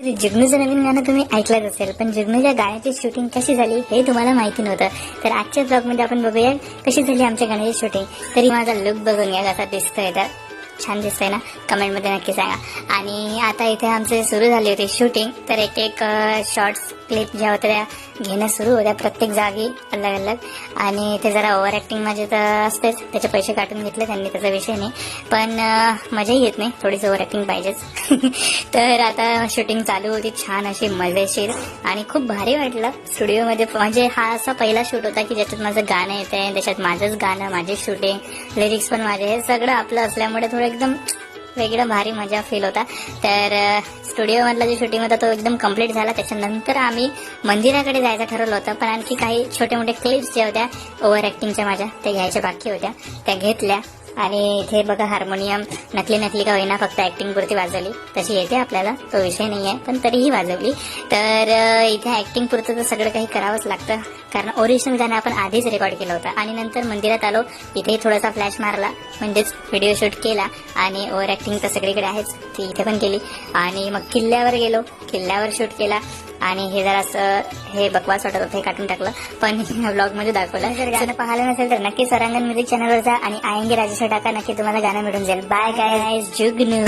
जुगनूचं नवीन गाणं तुम्ही ऐकलंच असेल पण जुगनूच्या गाण्याची शूटिंग कशी झाली हे तुम्हाला माहिती नव्हतं. तर आजच्या ब्लॉगमध्ये आपण बघूया कशी झाली आमच्या गाण्याची शूटिंग तरी माझा लुक बघून घ्या कसा दिसतोय तर. छान दिसतंय ना? कमेंटमध्ये नक्की सांगा. आणि आता इथे आमचे सुरू झाली होती शूटिंग तर एक एक शॉर्ट्स क्लिप ज्या होत्या घेणं सुरू होत्या प्रत्येक जागी अलग अलग आणि ते जरा ओव्हर ॲक्टिंग माझे तर असतेच. त्याचे पैसे काटून घेतले त्यांनी त्याचा विषय नाही. पण मजाही येत नाही. थोडीच ओव्हर ॲक्टिंग पाहिजेच. तर आता शूटिंग चालू होती. छान अशी मजेशीर आणि खूप भारी वाटलं. स्टुडिओमध्ये म्हणजे हा असा पहिला शूट होता की ज्याच्यात माझं गाणं येतंय त्याच्यात माझंच गाणं माझी शूटिंग लिरिक्स पण माझे हे सगळं आपलं असल्यामुळे थोडं एकदम वेगळं भारी मजा फील होता. तर स्टुडिओमधला जो शूटिंग होता तो एकदम कंप्लीट झाला. त्याच्यानंतर आम्ही मंदिराकडे जायचं ठरवलं होतं. पण आणखी काही छोटे मोठे क्लिप्स ज्या होत्या ओव्हर ॲक्टिंगच्या माझ्या त्या घ्यायच्या बाकी होत्या. त्या घेतल्या. आणि इथे बघा हार्मोनियम नकली नकली का होईना फक्त ऍक्टिंग पुरती वाजवली. तशी येते आपल्याला तो विषय नाही आहे पण तरीही वाजवली. तर इथे ऍक्टिंग पुरतं तर सगळं काही करावंच लागतं. कारण ओरिजिनल गाणं आपण आधीच रेकॉर्ड केलं होतं. आणि नंतर मंदिरात आलो इथेही थोडासा फ्लॅश मारला. म्हणजेच व्हिडिओ शूट केला. आणि ओव्हर ऍक्टिंग तर सगळीकडे आहेच ती इथे पण केली. आणि मग किल्ल्यावर गेलो. किल्ल्यावर शूट केला. आणि हे जरा असं हे बकवास वाटत होतं हे काढून टाकलं. पण ब्लॉगमध्ये दाखवलं. जर गाणं पाहिलं नसेल तर नक्की सरांगण म्युझिक चॅनलवर जा आणि आयंगे राजेश्वर टाका. नक्की तुम्हाला गाणं मिळून जाईल. बाय गाय जुगनू.